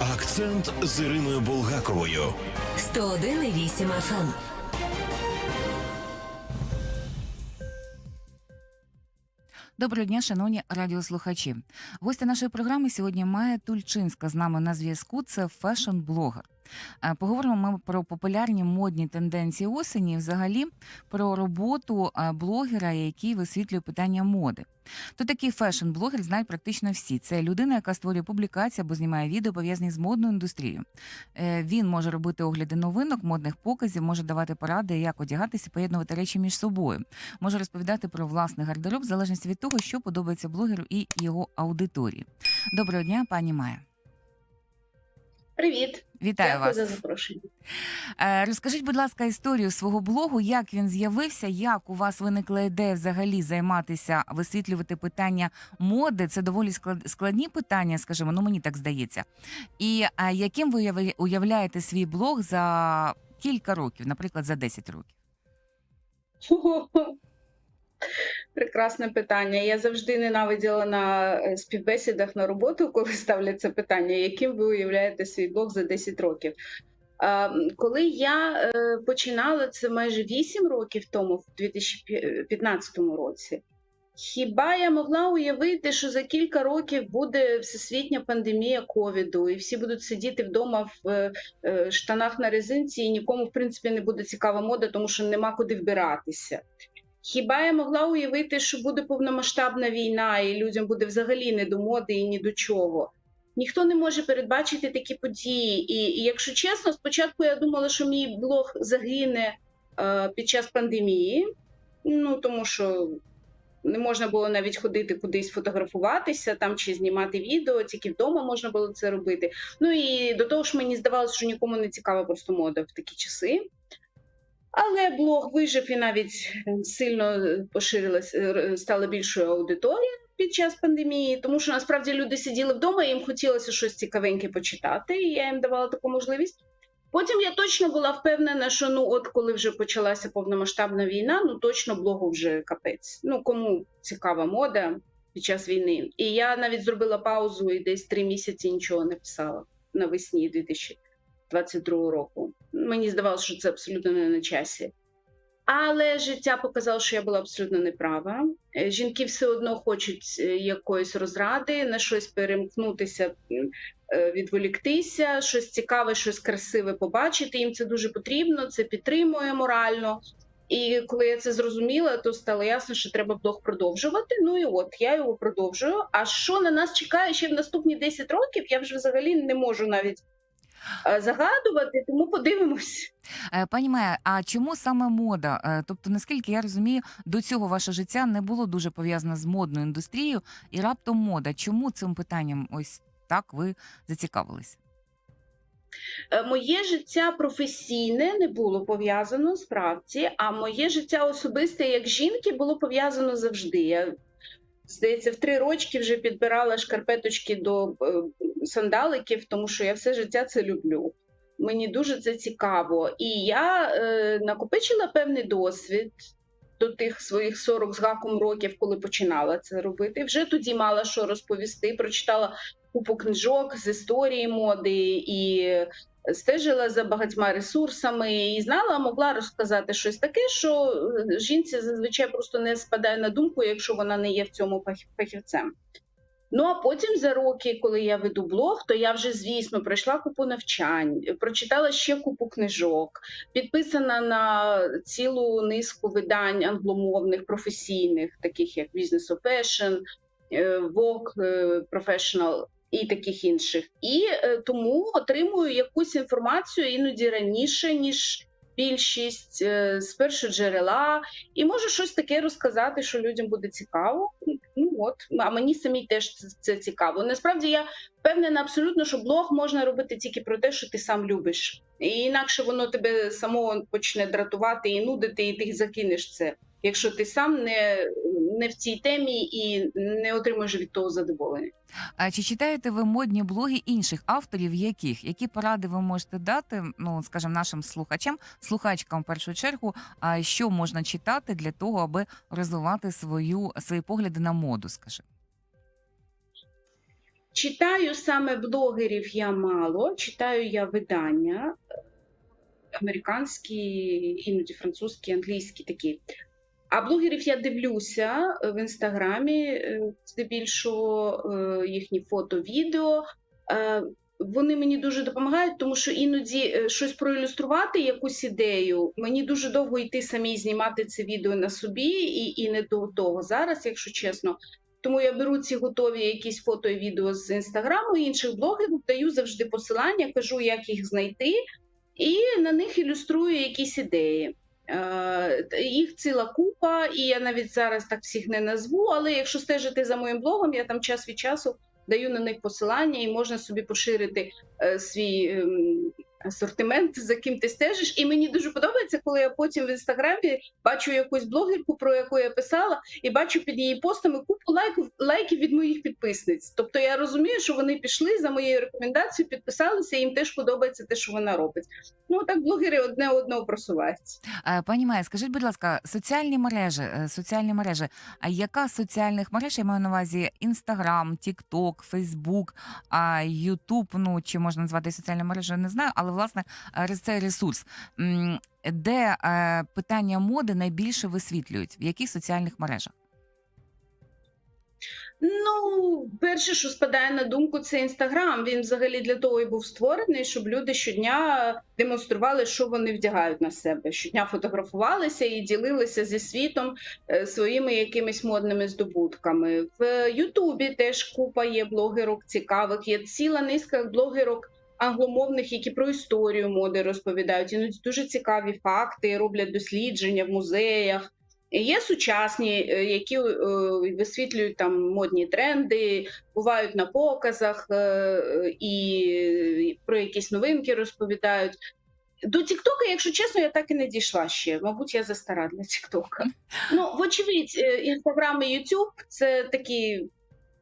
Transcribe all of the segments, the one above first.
Акцент з Іриною Булгаковою. 101,8 FM. Доброго дня, шановні радіослухачі. Гостя нашої програми сьогодні має Тульчинська з нами на зв'язку. Це фешн-блогер. Е, Поговоримо ми про популярні модні тенденції осені, і взагалі про роботу е, блогера, який висвітлює питання моди. То такий фешн-блогер знають практично всі. Це людина, яка створює публікації або знімає відео пов'язані з модною індустрією. Е, Він може робити огляди новинок, модних показів, може давати поради, як одягатися, поєднувати речі між собою може розповідати про власний гардероб в залежності від того, що подобається блогеру і його аудиторії. Доброго дня, пані Майя. Привіт, Вітаю дякую вас. за запрошення. Е, Розкажіть, будь ласка, історію свого блогу, як він з'явився, як у вас виникла ідея взагалі займатися, висвітлювати питання моди. Це доволі склад- складні питання, скажімо, ну мені так здається. І яким ви уявляєте свій блог за кілька років, наприклад, за 10 років? Прекрасне питання. Я завжди ненавиділа на е, співбесідах на роботу, коли ставлять це питання, яким ви уявляєте свій блог за 10 років. Коли я е, починала це майже 8 років тому, в 2015 році, хіба я могла уявити, що за кілька років буде всесвітня пандемія ковіду, і всі будуть сидіти вдома в е, штанах на резинці, і нікому, в принципі, не буде цікава мода, тому що нема куди вбиратися. Хіба я могла уявити, що буде повномасштабна війна, і людям буде взагалі не до моди і ні до чого? Ніхто не може передбачити такі події. І, і якщо чесно, спочатку я думала, що мій блог загине е, під час пандемії, ну тому що не можна було навіть ходити кудись фотографуватися там чи знімати відео, тільки вдома можна було це робити. Ну і до того ж, мені здавалося, що нікому не цікава просто мода в такі часи. Але блог вижив і навіть сильно поширилась, е, стала більшою аудиторією під час пандемії, тому що насправді люди сиділи вдома, і їм хотілося щось цікавеньке почитати, і я їм давала таку можливість. Потім я точно була впевнена, що ну от коли вже почалася повномасштабна війна, ну точно блогу вже капець. Ну кому цікава мода під час війни. І я навіть зробила паузу і десь три місяці нічого не писала навесні 2022 року. Мені здавалося, що це абсолютно не на часі. Але життя показало, що я була абсолютно неправа. Е, Жінки все одно хочуть е, якоїсь розради, на щось перемкнутися, е, відволіктися, щось цікаве, щось красиве побачити. Їм це дуже потрібно, це підтримує морально. І коли я це зрозуміла, то стало ясно, що треба блог продовжувати. Ну і от я його продовжую. А що на нас чекає ще в наступні 10 років? Я вже взагалі не можу навіть загадувати, тому подивимось. Е, Пані Майя, а чому саме мода? Е, Тобто, наскільки я розумію, до цього ваше життя не було дуже пов'язане з модною індустрією, і раптом мода. Чому цим питанням ось так ви зацікавились? Е, Моє життя професійне не було пов'язано справді, а моє життя особисте як жінки було пов'язано завжди. Я здається, в три рочки вже підбирала шкарпеточки до е, сандаликів, тому що я все життя це люблю. Мені дуже це цікаво. І я е, накопичила певний досвід до тих своїх 40 з гаком років, коли починала це робити. Вже тоді мала що розповісти. Прочитала купу книжок з історії моди і стежила за багатьма ресурсами і знала, могла розказати щось таке, що е, жінці зазвичай просто не спадає на думку, якщо вона не є в цьому фах- фахівцем. Ну а потім за роки, коли я веду блог, то я вже, звісно, пройшла купу навчань, прочитала ще купу книжок, підписана на цілу низку видань англомовних, професійних, таких як Business of Fashion, е, Vogue е, Professional і таких інших. І е, тому отримую якусь інформацію іноді раніше, ніж більшість з з першоджерела, і можу щось таке розказати, що людям буде цікаво. Ну от, а мені самій теж це, цікаво. Насправді я впевнена абсолютно, що блог можна робити тільки про те, що ти сам любиш. І інакше воно тебе самого почне дратувати і нудити, і ти закинеш це. Якщо ти сам не, не в цій темі і не отримуєш від того задоволення. А чи читаєте ви модні блоги інших авторів, яких? Які поради ви можете дати, ну скажімо, нашим слухачам, слухачкам в першу чергу, а що можна читати для того, аби розвивати свою свої погляди на моду, скажімо? Читаю саме блогерів я мало, читаю я видання американські, іноді французькі, англійські такі. А блогерів я дивлюся е, в інстаграмі, е, здебільшого е, їхні фото, відео. Вони мені дуже допомагають, тому що іноді щось проілюструвати, якусь ідею. Мені дуже довго йти самі знімати це відео на собі, і, і не до того зараз, якщо чесно. Тому я беру ці готові якісь фото і відео з інстаграму інших блогерів, даю завжди посилання, кажу, як їх знайти, і на них ілюструю якісь ідеї. Е, Їх ціла купа, і я навіть зараз так всіх не назву. Але якщо стежити за моїм блогом, я там час від часу даю на них посилання, і можна собі поширити е, свій ем, асортимент, за ким ти стежиш. І мені дуже подобається, коли я потім в інстаграмі бачу якусь блогерку, про яку я писала, і бачу під її постами купу лайків, лайків від моїх підписниць. Тобто я розумію, що вони пішли за моєю рекомендацією, підписалися, і їм теж подобається те, що вона робить. Ну так блогери одне одного просуваються. Е, Пані Майя, скажіть, будь ласка, соціальні мережі, е, соціальні мережі. А яка з соціальних мереж я маю на увазі Інстаграм, Тікток, Фейсбук, Ютуб, ну чи можна назвати соціальною мережею, не знаю, але власне е, цей ресурс, де е, питання моди найбільше висвітлюють, в яких соціальних мережах? Ну, перше, що спадає на думку, це інстаграм. Він взагалі для того і був створений, щоб люди щодня демонстрували, що вони вдягають на себе. Щодня фотографувалися і ділилися зі світом е, своїми якимись модними здобутками. В Ютубі теж купа є блогерок цікавих. Є ціла низка блогерок. Англомовних, які про історію моди розповідають, іноді дуже цікаві факти, роблять дослідження в музеях. Є сучасні, е, які е, висвітлюють там модні тренди, бувають на показах е, і про якісь новинки розповідають. До Тіктока, якщо чесно, я так і не дійшла ще. Мабуть, я застара для Тіктока. Ну, вочевидь, інстаграм і Ютуб це такі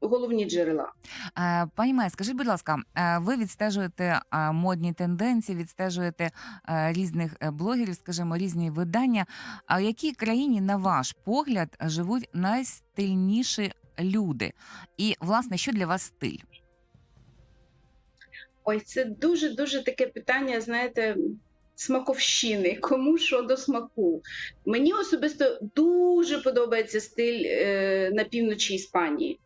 головні джерела. Е, Пані Майя, скажіть, будь ласка, е, ви відстежуєте е, модні тенденції, відстежуєте різних блогерів, скажімо, різні видання. А в якій країні, на ваш погляд, живуть найстильніші люди? І, власне, що для вас стиль? Ой, це дуже дуже таке питання, знаєте, смаковщини. Кому що до смаку. Мені особисто дуже подобається стиль на півночі Іспанії.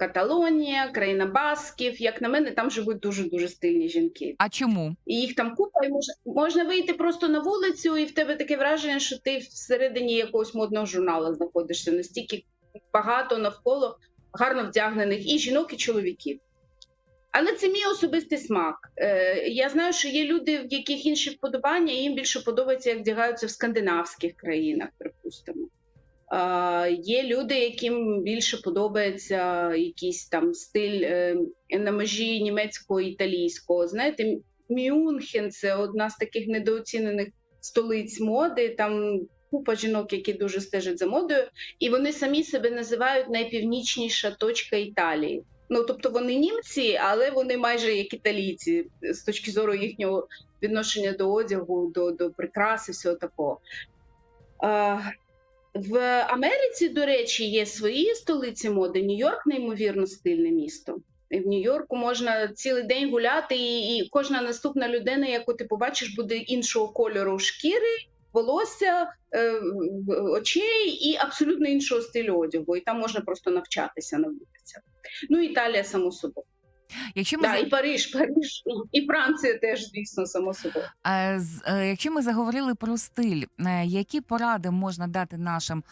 Каталонія, країна Басків. Як на мене, там живуть дуже дуже стильні жінки. А чому? І їх там купа, і можна, можна вийти просто на вулицю, і в тебе таке враження, що ти всередині якогось модного журналу знаходишся. Настільки багато навколо гарно вдягнених і жінок, і чоловіків. Але це мій особистий смак. Е, я знаю, що є люди, в яких інші вподобання, і їм більше подобається, як вдягаються в скандинавських країнах, припустимо. Є люди, яким більше подобається якийсь там стиль е, на межі німецького і італійського. Знаєте, Мюнхен це одна з таких недооцінених столиць моди. Там купа жінок, які дуже стежать за модою, і вони самі себе називають найпівнічніша точка Італії. Ну тобто вони німці, але вони майже як італійці з точки зору їхнього відношення до одягу, до, до прикраси, всього такого. В Америці, до речі, є свої столиці моди. Нью-Йорк неймовірно стильне місто. В Нью-Йорку можна цілий день гуляти, і, і кожна наступна людина, яку ти побачиш, буде іншого кольору шкіри, волосся, е, очей і абсолютно іншого стилю одягу. І там можна просто навчатися на вулицях. Ну, Італія, само собою. Якщо ми Да, і Париж, Париж, і Франція теж, звісно, само собою. Е, Якщо ми заговорили про стиль, е, які поради можна дати нашим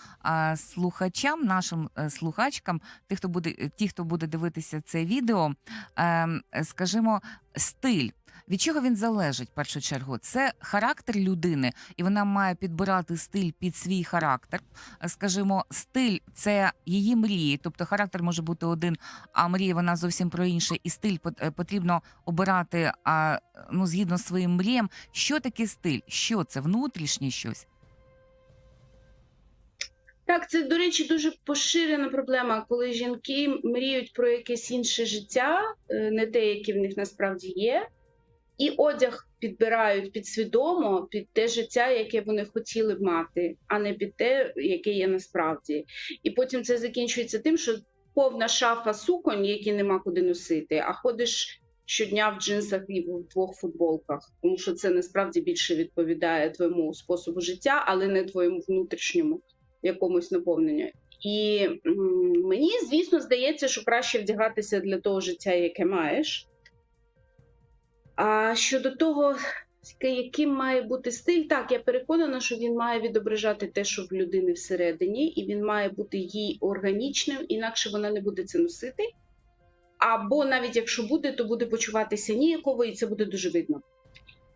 слухачам, нашим е, слухачкам, тих, хто буде, ті, хто буде дивитися це відео, ем, скажімо, стиль. Від чого він залежить в першу чергу? Це характер людини, і вона має підбирати стиль під свій характер. Скажімо, стиль це її мрії, тобто характер може бути один, а мрія вона зовсім про інше, і стиль е, потрібно обирати ну, згідно з своїм мріям. Що таке стиль? Що це внутрішнє щось? Так, це, до речі, дуже поширена проблема, коли жінки мріють про якесь інше життя, е, не те, яке в них насправді є, і одяг підбирають підсвідомо під те життя, яке вони хотіли б мати, а не під те, яке є насправді. І потім це закінчується тим, що повна шафа суконь, які нема куди носити, а ходиш щодня в джинсах і в двох футболках, тому що це насправді більше відповідає твоєму способу життя, але не твоєму внутрішньому якомусь наповненню. І мені, звісно, здається, що краще вдягатися для того життя, яке маєш. А щодо того, яким має бути стиль, так, я переконана, що він має відображати те, що в людини всередині, і він має бути їй органічним, інакше вона не буде це носити. Або навіть якщо буде, то буде почуватися ніяково, і це буде дуже видно.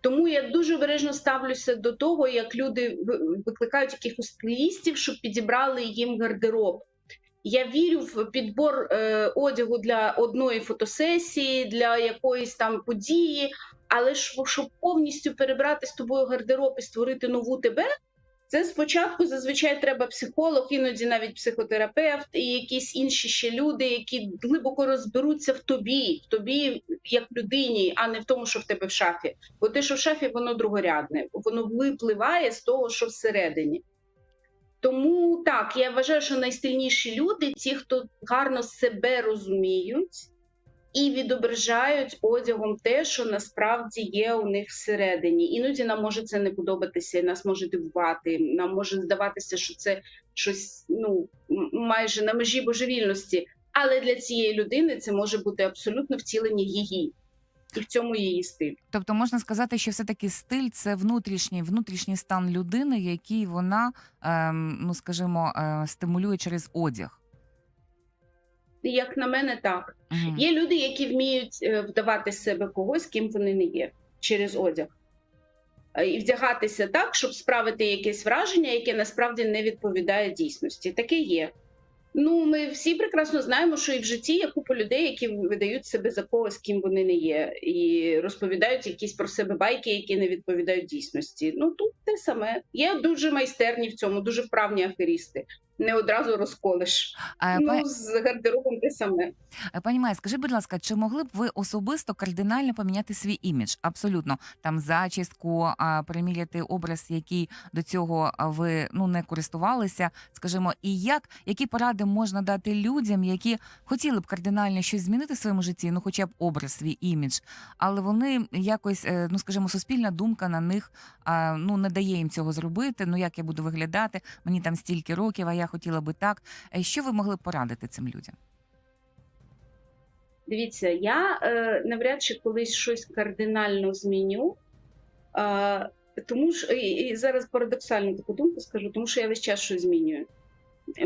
Тому я дуже обережно ставлюся до того, як люди викликають якихось стилістів, щоб підібрали їм гардероб. Я вірю в підбор е, одягу для одної фотосесії, для якоїсь там події, але ж щоб повністю перебрати з тобою гардероб і створити нову тебе, це спочатку зазвичай треба психолог, іноді навіть психотерапевт і якісь інші ще люди, які глибоко розберуться в тобі, в тобі як людині, а не в тому, що в тебе в шафі. Бо те, що в шафі, воно другорядне, воно випливає з того, що всередині. Тому так, я вважаю, що найстильніші люди ті, хто гарно себе розуміють і відображають одягом те, що насправді є у них всередині. Іноді нам може це не подобатися, і нас може дивувати. Нам може здаватися, що це щось ну майже на межі божевільності. Але для цієї людини це може бути абсолютно втілення її, і в цьому її стиль. Тобто можна сказати, що все-таки стиль це внутрішній внутрішній стан людини, який вона, ем, ну скажімо, е, стимулює через одяг. Як на мене, так. Мгм. Є люди, які вміють е, вдавати себе когось, ким вони не є, через одяг. Е, І вдягатися так, щоб справити якесь враження, яке насправді не відповідає дійсності. Таке є. Ну, ми всі прекрасно знаємо, що і в житті є купа людей, які видають себе за когось, ким вони не є, і розповідають якісь про себе байки, які не відповідають дійсності. Ну тут те саме. Є дуже майстерні в цьому, дуже вправні аферісти. Не одразу розколиш. А, Ну, па- з гардеробом те саме. Пані Майя, скажи, будь ласка, чи могли б ви особисто кардинально поміняти свій імідж? Абсолютно там зачіску, а, переміряти образ, який до цього ви ну не користувалися, скажімо, і як які поради можна дати людям, які хотіли б кардинально щось змінити в своєму житті, ну хоча б образ, свій імідж, але вони якось, е, ну скажімо, суспільна думка на них ну не дає їм цього зробити. Ну як я буду виглядати? Мені там стільки років, а я хотіла би так. Е, Що ви могли б порадити цим людям? Дивіться, я е, навряд чи колись щось кардинально зміню. Е, тому ж і, і зараз парадоксальну таку думку скажу, тому що я весь час щось змінюю.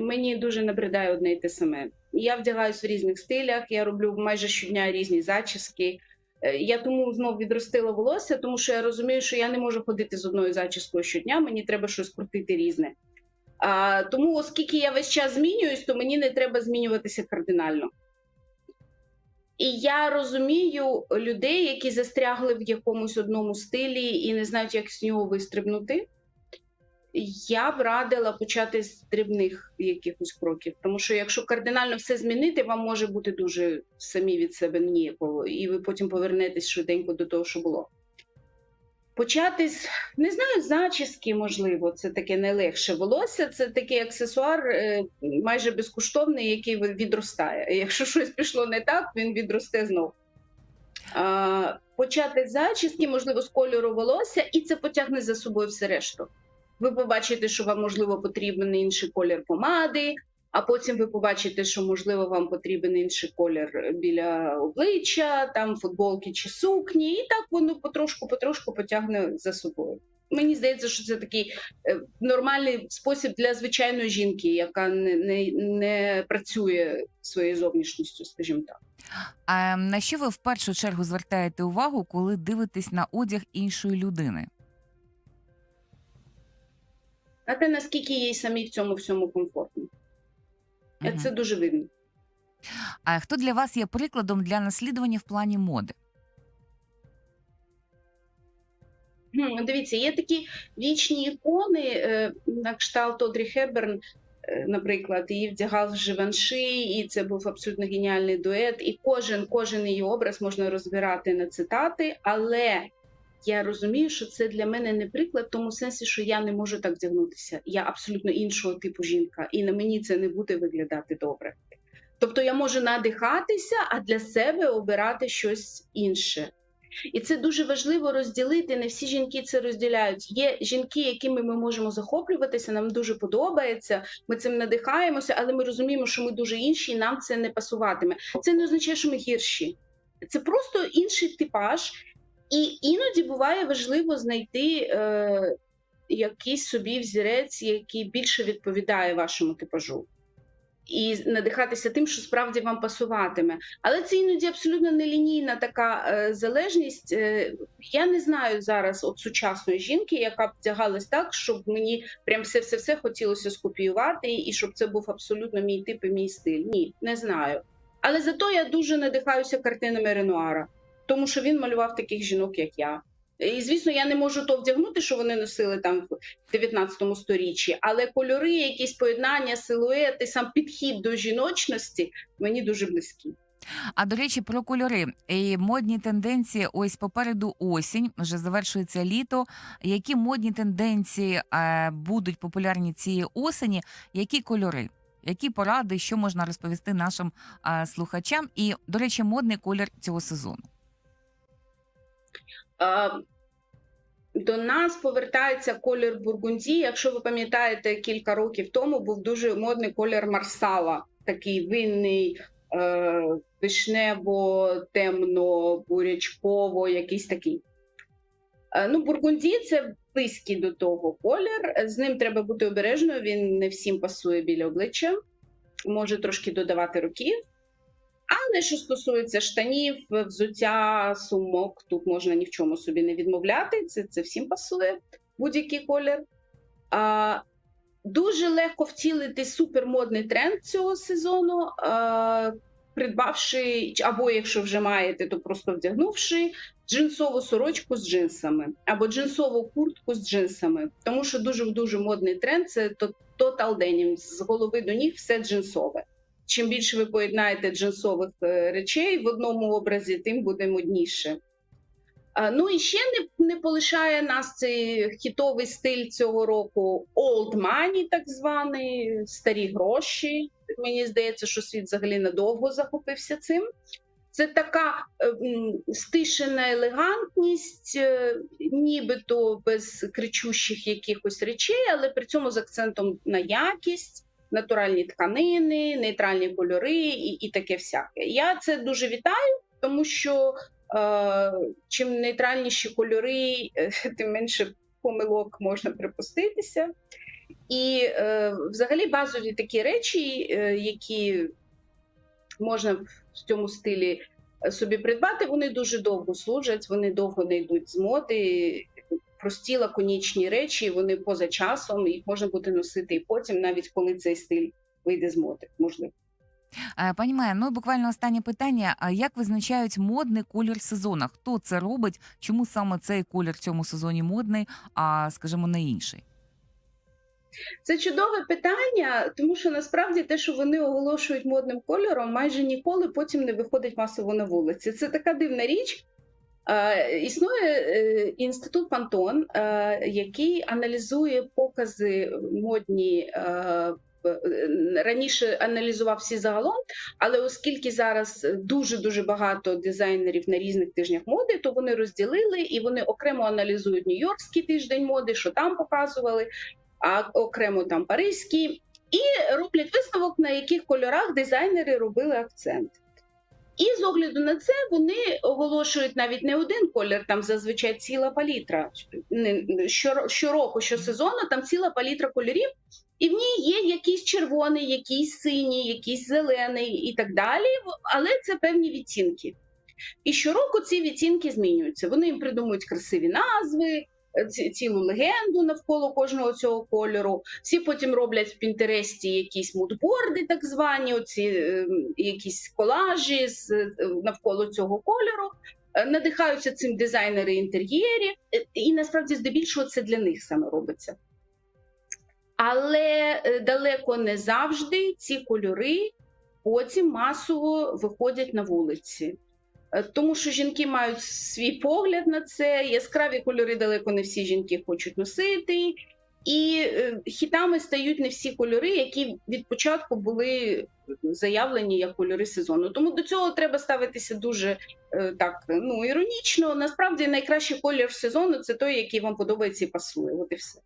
Мені дуже набридає одне і те саме. Я вдягаюсь в різних стилях, я роблю майже щодня різні зачіски. Е, Я тому знов відростила волосся, тому що я розумію, що я не можу ходити з одною зачіскою щодня, мені треба щось крутити різне. А, тому, оскільки я весь час змінююсь, то мені не треба змінюватися кардинально. І я розумію людей, які застрягли в якомусь одному стилі і не знають, як з нього вистрибнути. Я б радила почати з дрібних якихось кроків, тому що якщо кардинально все змінити, вам може бути дуже самі від себе ніяково, і ви потім повернетесь швиденько до того, що було. Почати з не знаю, зачіски, можливо, це таке найлегше. Волосся це такий аксесуар е, майже безкоштовний, який відростає. Якщо щось пішло не так, він відросте знов. А, почати з зачіски, можливо, з кольору волосся, і це потягне за собою все решту. Ви побачите, що вам можливо потрібен інший колір помади, а потім ви побачите, що можливо вам потрібен інший колір біля обличчя, там футболки чи сукні, і так воно потрошку-потрошку потягне за собою. Мені здається, що це такий е, нормальний спосіб для звичайної жінки, яка не, не, не працює своєю зовнішністю, скажімо так. А на що ви в першу чергу звертаєте увагу, коли дивитесь на одяг іншої людини? А те наскільки їй самі в цьому всьому комфортно. Мгм. Це дуже видно. А хто для вас є прикладом для наслідування в плані моди? Дивіться, є такі вічні ікони, е, на кшталт Одрі Хеберн, е, наприклад, її вдягав Живанши, і це був абсолютно геніальний дует. І кожен, кожен її образ можна розбирати на цитати, але я розумію, що це для мене не приклад, в тому сенсі, що я не можу так вдягнутися. Я абсолютно іншого типу жінка, і на мені це не буде виглядати добре. Тобто я можу надихатися, а для себе обирати щось інше. І це дуже важливо розділити. Не всі жінки це розділяють. Є жінки, якими ми можемо захоплюватися, нам дуже подобається. Ми цим надихаємося, але ми розуміємо, що ми дуже інші, і нам це не пасуватиме. Це не означає, що ми гірші. Це просто інший типаж, і іноді буває важливо знайти е, якийсь собі взірець, який більше відповідає вашому типажу. І надихатися тим, що справді вам пасуватиме. Але це іноді абсолютно нелінійна така е, залежність. Е, я не знаю зараз от сучасної жінки, яка б вдягалась так, щоб мені прям все все все хотілося скопіювати, і щоб це був абсолютно мій тип і мій стиль. Ні, не знаю. Але зато я дуже надихаюся картинами Ренуара, тому що він малював таких жінок, як я. І звісно, я не можу то вдягнути, що вони носили там в 19 сторіччі, але кольори, якісь поєднання, силуети, сам підхід до жіночності мені дуже близькі. А до речі, про кольори і модні тенденції. Ось попереду осінь, вже завершується літо. Які модні тенденції е, будуть популярні цієї осені? Які кольори? Які поради, що можна розповісти нашим е, слухачам? І, до речі, модний колір цього сезону. До нас повертається колір бургунді. Якщо ви пам'ятаєте, кілька років тому був дуже модний колір марсала, такий винний, е, вишнево, темно, бурячково, якийсь такий. Е, Ну, бургунді це близький до того колір. З ним треба бути обережною. Він не всім пасує біля обличчя, може трошки додавати років. Але що стосується штанів, взуття, сумок, тут можна ні в чому собі не відмовляти. Це, це всім пасує будь-який колір. А, дуже легко втілити супермодний тренд цього сезону, а, придбавши, або якщо вже маєте, то просто вдягнувши джинсову сорочку з джинсами, або джинсову куртку з джинсами. Тому що дуже дуже модний тренд це total denim, з голови до ніг все джинсове. Чим більше ви поєднаєте джинсових е, речей в одному образі, тим буде модніше. Ну і ще не, не полишає нас цей хітовий стиль цього року old money, так званий, старі гроші. Мені здається, що світ взагалі надовго захопився цим. Це така е, стишена елегантність, е, нібито без кричущих якихось речей, але при цьому з акцентом на якість натуральні тканини, нейтральні кольори і, і таке всяке. Я це дуже вітаю, тому що е, чим нейтральніші кольори, е, тим менше помилок можна припуститися. І е, взагалі базові такі речі, е, які можна в цьому стилі собі придбати, вони дуже довго служать, вони довго не йдуть з моди прості лаконічні речі, вони поза часом, їх можна буде носити і потім, навіть коли цей стиль вийде з моди, можливо. Е, Пані Майя, ну буквально останнє питання: а як визначають модний колір сезону? Хто це робить? Чому саме цей колір в цьому сезоні модний, а скажімо, не інший? Це чудове питання, тому що насправді те, що вони оголошують модним кольором, майже ніколи потім не виходить масово на вулиці. Це така дивна річ. Е, Існує е, інститут Пантон, е, який аналізує покази модні. Раніше аналізував всі загалом, але оскільки зараз дуже дуже багато дизайнерів на різних тижнях моди, то вони розділили і вони окремо аналізують Нью-Йоркський тиждень моди, що там показували, а окремо там Паризький, і роблять висновок, на яких кольорах дизайнери робили акцент. І з огляду на це вони оголошують навіть не один колір, там зазвичай ціла палітра. Щороку, щосезону, там ціла палітра кольорів, і в ній є якийсь червоний, якийсь синій, якийсь зелений і так далі. Але це певні відтінки. І щороку ці відтінки змінюються. Вони їм придумують красиві назви, цілу легенду навколо кожного цього кольору. Всі потім роблять в Пінтересті якісь мудборди, так звані, оці е, якісь колажі з е, навколо цього кольору. Е, Надихаються цим дизайнери інтер'єрів, Е, і насправді здебільшого це для них саме робиться. Але е, далеко не завжди ці кольори потім масово виходять на вулиці. Е, Тому що жінки мають свій погляд на це. Яскраві кольори далеко не всі жінки хочуть носити. І е, хітами стають не всі кольори, які від початку були заявлені як кольори сезону. Тому до цього треба ставитися дуже е, так ну іронічно. Насправді найкращий колір сезону це той, який вам подобається і пасує. От і все.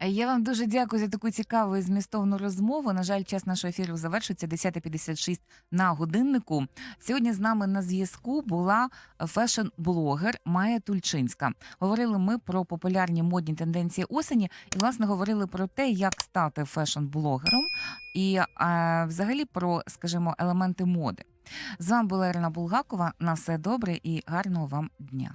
Я вам дуже дякую за таку цікаву і змістовну розмову. На жаль, час нашого ефіру завершується 10.56 на годиннику. Сьогодні з нами на зв'язку була фешн-блогер Майя Тульчинська. Говорили ми про популярні модні тенденції осені і, власне, говорили про те, як стати фешн-блогером, і е, взагалі про, скажімо, елементи моди. З вами була Ірина Булгакова. На все добре і гарного вам дня.